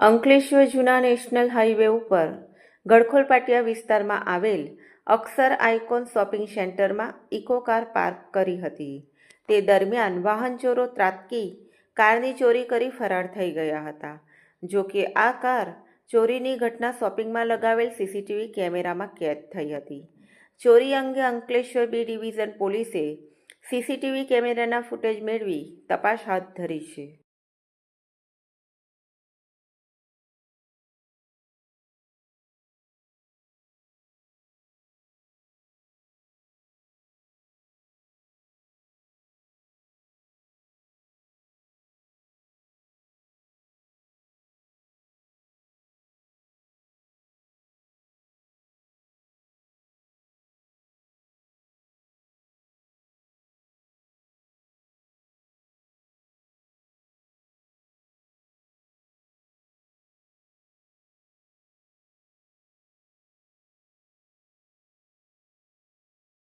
અંકલેશ્વર જૂના national highway ઉપર ગડખોલ પાટિયા વિસ્તારમાં આવેલ અક્ષર આઇકોન શોપિંગ સેન્ટરમાં ઇકો કાર પાર્ક કરી હતી. તે દરમિયાન વાહનચોરો ત્રાટકી, કારની ચોરી કરી ફરાર થઈ ગયા હતા. જો કે આ કાર ચોરીની ઘટના શોપિંગમાં લગાવેલ સીસીટીવી કેમેરામાં કેદ થઈ હતી. ચોરી અંગે અંકલેશ્વર બી ડિવિઝન પોલીસે સીસીટીવી કેમેરાના ફૂટેજ મેળવી તપાસ હાથ ધરી છે.